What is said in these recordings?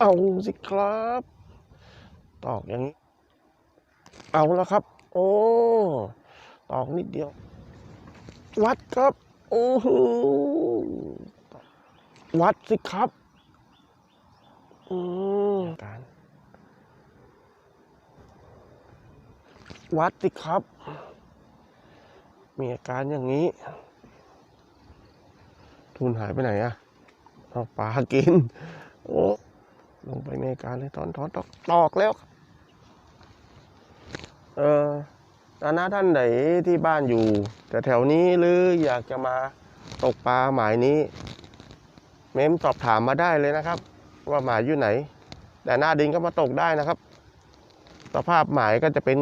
เอาสิครับ ตอกอย่างนี้เอาแล้วครับ โอ้ตอกนิดเดียว วัดครับ โอ้โหวัดสิครับ อืมการวัดสิครับ มีอาการอย่างนี้ ทุนหายไปไหนอะเอาปลากิน โอ้ ลงไปในอากาเลยตอนถอนตอกตอกแล้วครับเออตาหน้าท่านไหนที่บ้านอยู่แต่แถวนี้หรืออยากจะมาตกปลาหมายนี้ เมมสอบถามมาได้เลยนะครับ ว่าหมายอยู่ไหน แต่หน้าดินก็มาตกได้นะครับ สภาพหมายก็จะเป็น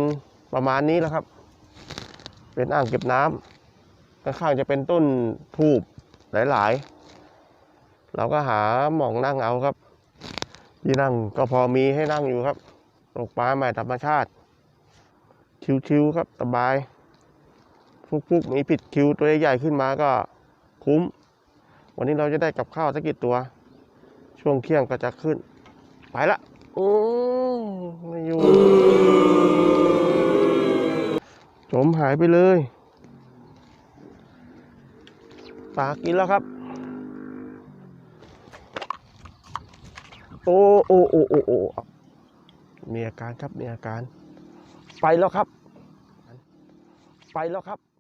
ประมาณนี้แล้วครับ เป็นอ่างเก็บน้ำข้างๆจะเป็นต้นทูบหลายๆ เราก็หาหม่องนั่งเอาครับ ที่นั่งก็พอมีให้นั่งอยู่ครับตกปลาใหม่ธรรมชาติ ชิวๆครับสบาย ฟุกๆมีผิดคิวตัวใหญ่ขึ้นมาก็คุ้ม วันนี้เราจะได้กับข้าวสักกี่ตัว ช่วงเที่ยงก็จะขึ้น ไปละโอ้ไม่อยู่จมหายไปเลยปลากินแล้วครับ โอ้โอ้โอ้โอ้โอ้มีอาการครับมีอาการ ไปแล้วครับ ไปแล้วครับครับ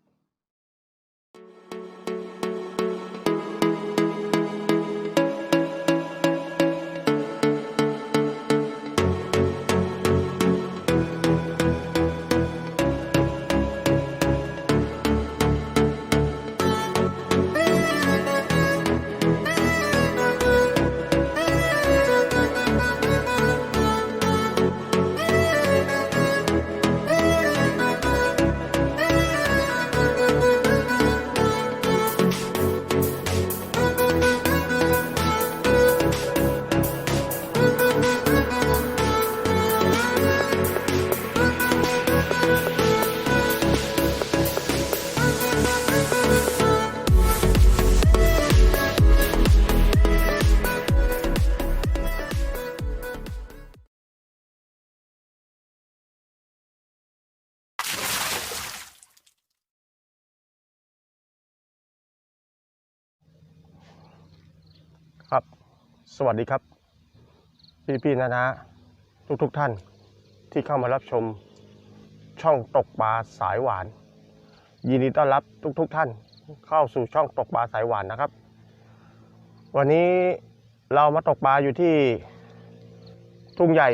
สวัสดีครับ พี่พี่ๆนะนะทุกทุกๆท่านที่เข้ามารับชมช่องตกปลาสายหวาน ยินดีต้อนรับทุกทุกๆท่านเข้าสู่ช่องตกปลาสายหวานนะครับ วันนี้เรามาตกปลาอยู่ที่ทุ่งใหญ่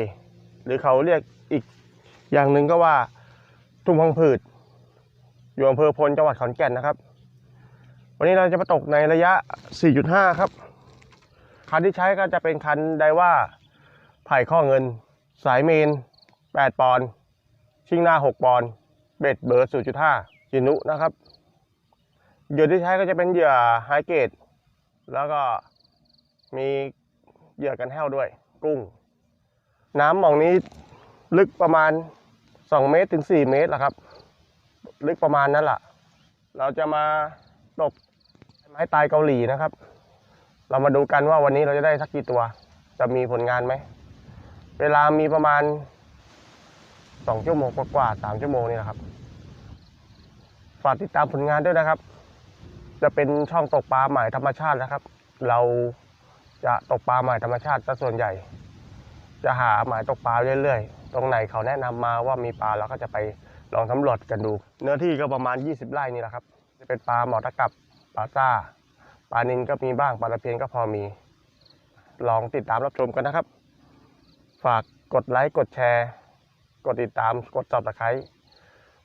หรือเขาเรียกอีกอย่างหนึ่งก็ว่าทุ่งพังผืดอยู่อำเภอพลจังหวัดขอนแก่นนะครับ วันนี้เราจะมาตกในระยะ 4.5 ครับ คันที่ใช้ก็จะเป็นคันไดว่าไผ่ข้อเงิน สายเมน 8 ปอนด์ชิงหน้า 6 ปอนด์เบ็ดเบอร์0.5จินุนะครับเหยื่อที่ใช้ก็จะเป็นเหยื่อไฮเกรดแล้วก็มีเหยื่อกันแห้วด้วย กุ้ง น้ำหมองนี้ลึกประมาณ 2 เมตรถึง 4 เมตรแหละครับ ลึกประมาณนั้นแหละเราจะมาตกไม้ตายเกาหลีนะครับ เรามาดูกันว่าวันนี้เราจะได้สักกี่ตัว จะมีผลงานไหม เวลามีประมาณสองชั่วโมงกว่าสามชั่วโมงนี่แหละครับ ฝากติดตามผลงานด้วยนะครับ จะเป็นช่องตกปลาหมายธรรมชาตินะครับ เราจะตกปลาหมายธรรมชาติซะส่วนใหญ่ จะหาหมายตกปลาเรื่อยๆ ตรงไหนเขาแนะนำมาว่ามีปลาเราก็จะไปลองสำรวจกันดู เนื้อที่ก็ประมาณ 20 ไร่นี่แหละครับ จะเป็นปลาหมอตะกับปลาซ่า ปลานินก็มีบ้างปลาตะเพียนก็พอมี ลองติดตามรับชมกันนะครับ ฝากกดไลค์กดแชร์ กดติดตามกดจับตะไคร้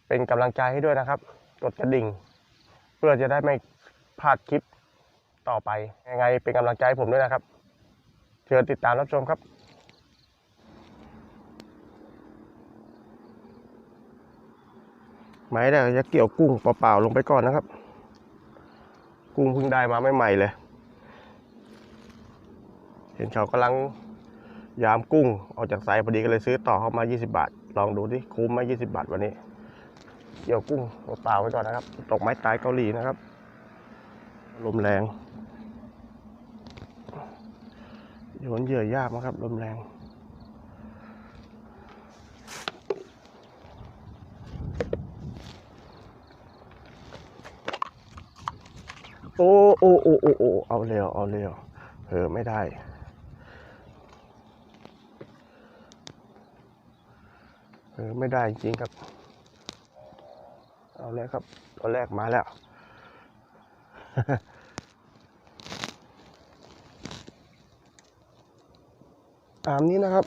เป็นกำลังใจให้ด้วยนะครับ กดกระดิ่ง เพื่อจะได้ไม่พลาดคลิปต่อไป ยังไงเป็นกำลังใจให้ผมด้วยนะครับ เชิญติดตามรับชมครับไม้เนี่ยจะเกี่ยวกุ้งเปล่าๆลงไปก่อนนะครับ กุ้งเพิ่งได้มาใหม่ๆเลย เห็นเขากำลังยามกุ้งออกจากสายพอดีก็เลยซื้อต่อเข้ามา 20 บาท ลองดูที่คุ้มไหม20 บาทวันนี้เกี่ยวกุ้งเปล่าไว้ก่อนนะครับ ตกไม้ตายเกาหลีนะครับ ลมแรงโยนเหยื่อยากมากครับ ลมแรง โอ้โอ้โอ้โอ้โอ้เอาเร็วเอาเร็วเผลอไม่ได้ เออไม่ได้จริงครับ เอาแล้วครับตัวแรกมาแล้วตามนี้นะครับ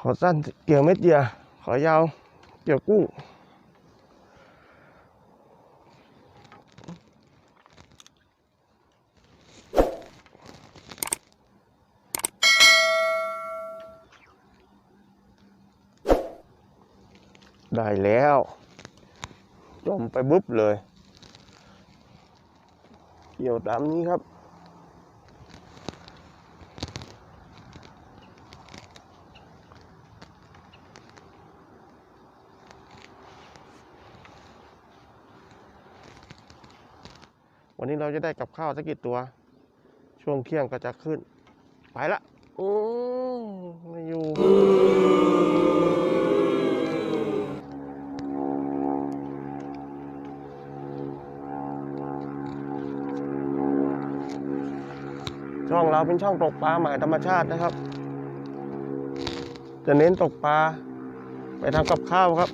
ขอสั้นเกี่ยวเม็ดเดียว ขอยาว เกี่ยวกุ้ง ได้แล้วจมไปบุ๊บเลยเกี่ยวตามนี้ครับ วันนี้เราจะได้กับข้าวสักกี่ตัว ช่วงเที่ยงก็จะขึ้น ไปละ โอ้ เป็นช่องตกปลาหมายธรรมชาตินะครับ จะเน้นตกปลาไปทำกับข้าวครับ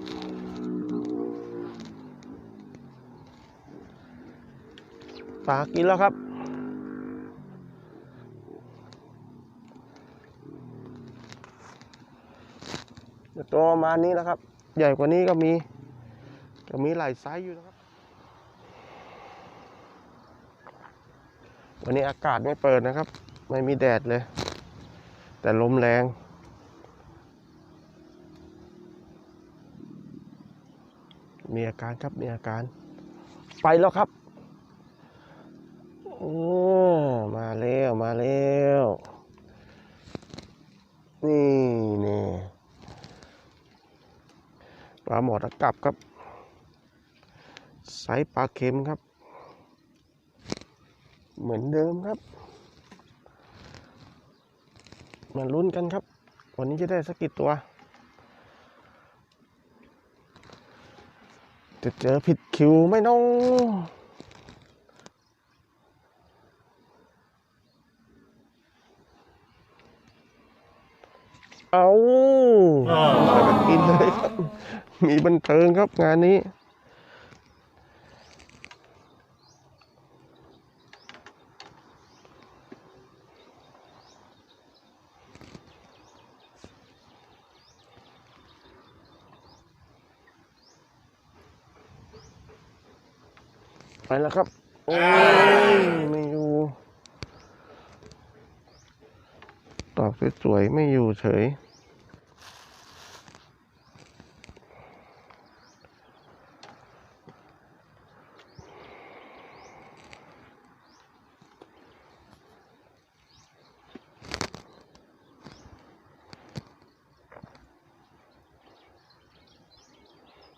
ปลากินแล้วครับ ตัวประมาณนี้นะครับ ใหญ่กว่านี้ก็มีก็มีหลายไซส์อยู่นะครับ วันนี้อากาศไม่เปิดนะครับ ไม่มีแดดเลย แต่ลมแรง มีอาการครับมีอาการ ไปแล้วครับมาแล้วมาแล้วนี่นี่ปลาหมอตะกลับครับไซส์ปลาเค็มครับ เหมือนเดิมครับ มาลุ้นกันครับ วันนี้จะได้สักกี่ตัว จะเจอผิดคิวไหมน้องเอาไปกันกินเลยครับ มีบันเทิงครับงานนี้ ไปแล้วครับ โอ้ยไม่อยู่ ตอบสวยๆไม่อยู่เฉย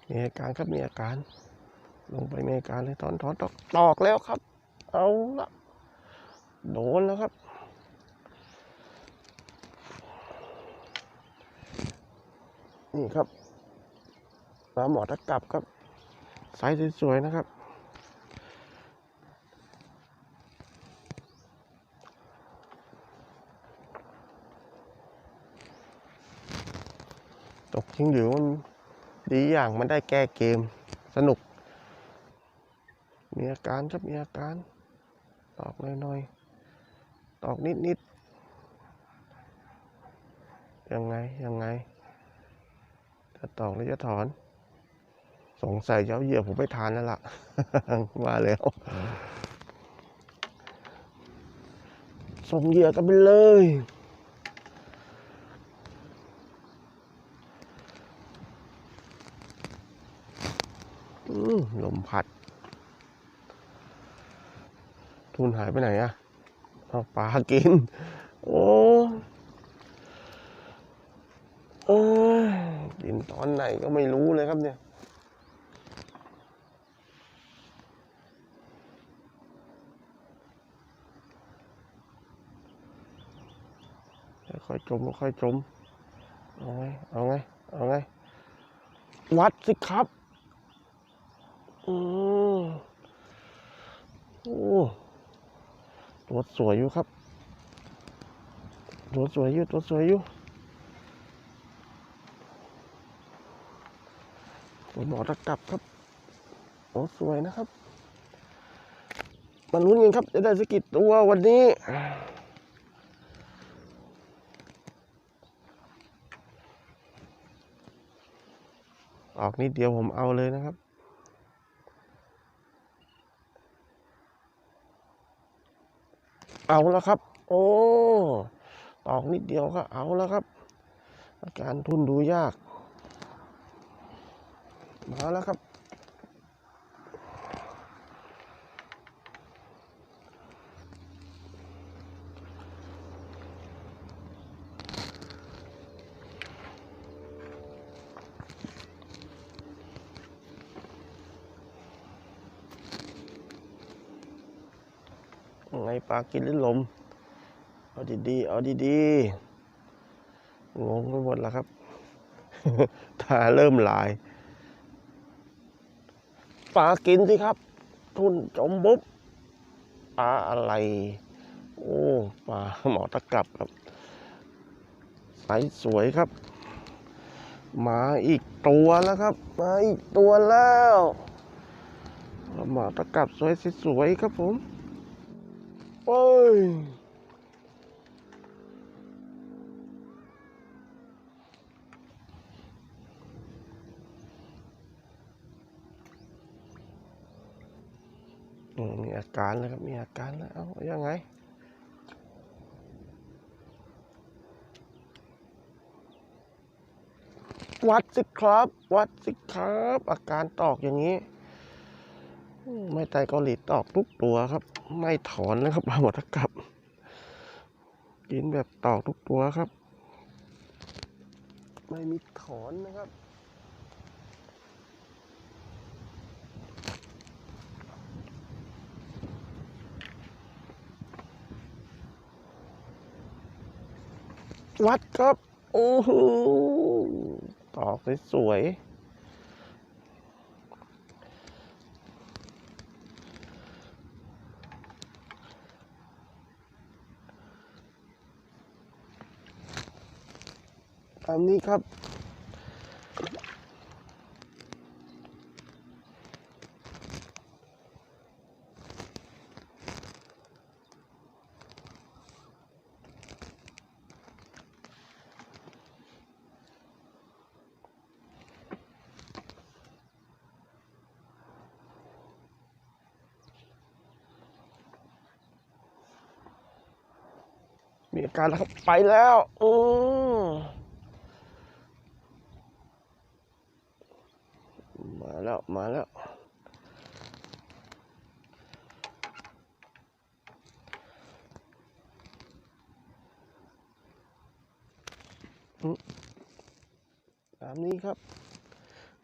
มีอาการครับมีอาการ ลงไปเมกาเลยถอนถอนตอกตอกแล้วครับ เอาละโดนแล้วครับ นี่ครับปลาหมอตะกลับครับไซส์สวยๆนะครับ ตกชิงหลิวมันดีอย่างมันได้แก้เกมสนุก มีอาการครับมีอาการ ตอกน้อยๆ ตอกนิดๆ ยังไง ยังไง จะตอกหรือจะถอน สงสัยจะเอาเหยื่อผมไปทานแล้วล่ะมาแล้วส่งเหยื่อกันไปเลยอืมลมพัด ทุนหายไปไหนอะเอาปลากิน โอ้เอ้กินตอนไหนก็ไม่รู้เลยครับเนี่ยค่อยจมค่อยจม เอาไง เอาไง เอาไง วัดสิครับ อืมโอ้ ตัวสวยอยู่ครับตัวสวยอยู่ตัวสวยอยู่ตัวหมอตะกลับครับตัวสวยนะครับมาลุ้นกันครับ จะได้สกกิดตัววันนี้ออกนิดเดียวผมเอาเลยนะครับ เอาแล้วครับ โอ้ตอกนิดเดียวก็เอาแล้วครับ อาการทุนดูยาก มาแล้วครับ ไงปลากินลิ้นลม เอาดีๆ เอาดีๆ งงไปหมดแล้วครับตาเริ่มลาย ปลากินสิครับ ทุนจมบุ๊บปลาอะไร โอ้ปลาหมอตะกลับครับใสสวยครับ มาอีกตัวแล้วครับ มาอีกตัวแล้วหมอตะกลับสวยสวยๆครับผม โอ้ยอืมมีอาการแล้วครับ มีอาการแล้ว เอายังไง วัดสิครับ วัดสิครับ อาการตอกอย่างนี้ ไม่ไตเกาหลีตอกทุกตัวครับ ไม่ถอนนะครับปลาหมดกลับ กินแบบตอกทุกตัวครับ ไม่มีถอนนะครับวัดครับ โอ้โหตอกสวยๆ ตามนี้ครับ มีอาการแล้วครับ ไปแล้วอืม มาแล้วอืมตามนี้ครับ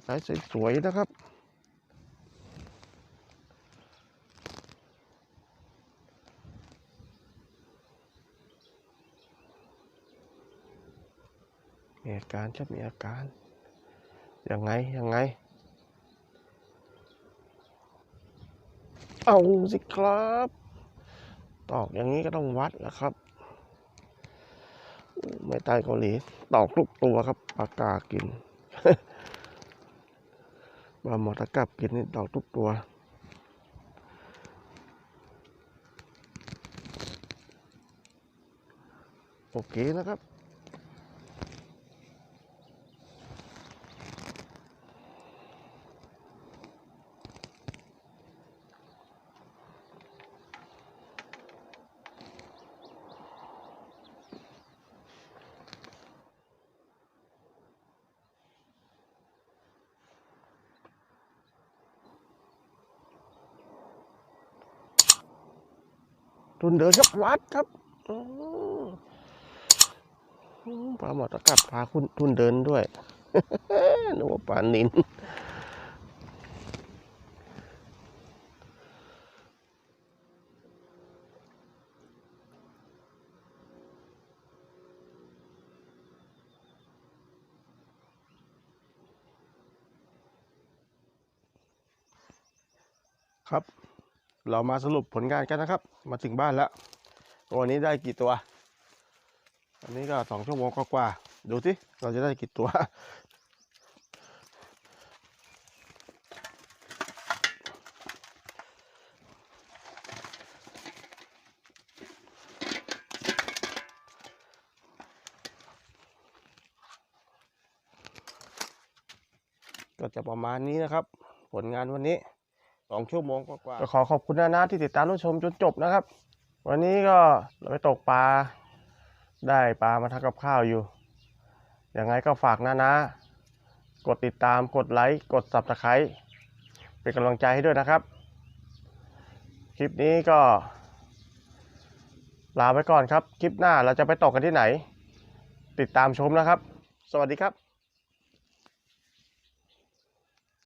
สายสวยๆนะครับมีอาการครับมีอาการ ยังไง ยังไง เอาสิครับ ตอกอย่างนี้ก็ต้องวัดแล้วครับ ไม่ตายเกาหลี ตอกทุกตัวครับปากกากินบาหมอตะกับกินนี่ตอกทุกตัวโอเคนะครับ รุนเดือยกวัดครับปลาหมอตะกัดพาคุณทุนเดินด้วยนึกว่าปลานินครับ เรามาสรุปผลงานกันนะครับ มาถึงบ้านแล้ววันนี้ได้กี่ตัว อันนี้ก็สองชั่วโมงกว่าๆดูสิเราจะได้กี่ตัวก็จะประมาณนี้นะครับ ผลงานวันนี้ สองชั่วโมงกว่าๆก็ขอขอบคุณนานาที่ติดตามรับชมจนจบนะครับ วันนี้ก็เราไปตกปลาได้ปลามาทำกับข้าวอยู่ยังไงก็ฝากนานะ กดติดตามกดไลค์กด subscribe เป็นกำลังใจให้ด้วยนะครับ คลิปนี้ก็ ลาไปก่อนครับ คลิปหน้าเราจะไปตกกันที่ไหน ติดตามชมนะครับ สวัสดีครับ